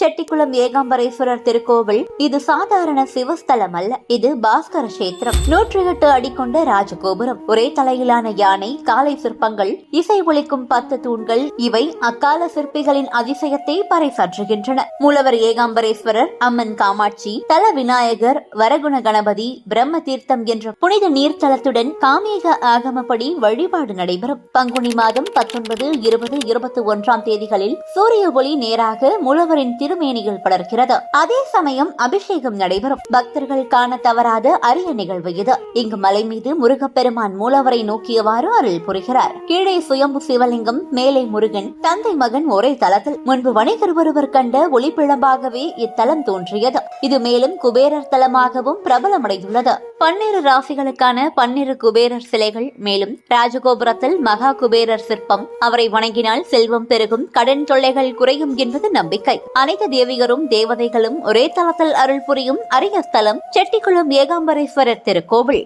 செட்டிக்குளம் ஏகாம்பரேஸ்வரர் திருக்கோவில். இது சாதாரண சிவஸ்தலம் அல்ல இது பாஸ்கர கஷேத்திரம். நூற்றி எட்டு அடி கொண்ட ராஜகோபுரம். ஒரே தலையிலான யானை காலை சிற்பங்கள் இசை ஒழிக்கும் பத்து தூண்கள் இவை அக்கால சிற்பிகளின் அதிசயத்தை பறைசாற்றுகின்றன. மூலவர் ஏகாம்பரேஸ்வரர் அம்மன் காமாட்சி தல விநாயகர் வரகுண கணபதி பிரம்ம தீர்த்தம் என்ற புனித நீர்த்தலத்துடன் காமேக ஆகமப்படி வழிபாடு நடைபெறும். பங்குனி மாதம் பத்தொன்பது இருபது இருபத்தி ஒன்றாம் தேதிகளில் சூரிய ஒளி நேராக மூலவரின் திருமேனியில் படர்கிறது. அதே சமயம் அபிஷேகம் நடைபெறும். பக்தர்கள் காண தவறாத அரிய நிகழ்வு இது. இங்கு மலை மீது முருகப்பெருமான் மூலவரை நோக்கியவாறு அருள் புரிகிறார். கீழே சுயம்பு சிவலிங்கம் மேலே முருகன் தந்தை மகன் ஒரே தளத்தில். முன்பு வணிகர் ஒருவர் கண்ட ஒளிப்பிழம்பாகவே இத்தலம் தோன்றியது. இது மேலும் குபேரர் தலமாகவும் பிரபலமடைந்துள்ளது. பன்னிரு ராசிகளுக்கான பன்னிரு குபேரர் சிலைகள் மேலும் ராஜகோபுரத்தில் மகா குபேரர் சிற்பம். அவரை வணங்கினால் செல்வம் பெருகும் கடன் தொல்லைகள் குறையும் என்பது நம்பிக்கை. அனைத்து தேவியரும் தேவதைகளும் ஒரே தளத்தில் அருள் புரியும் அரிய ஸ்தலம் செட்டிக்குளம் ஏகாம்பரேஸ்வரர் திருக்கோவில்.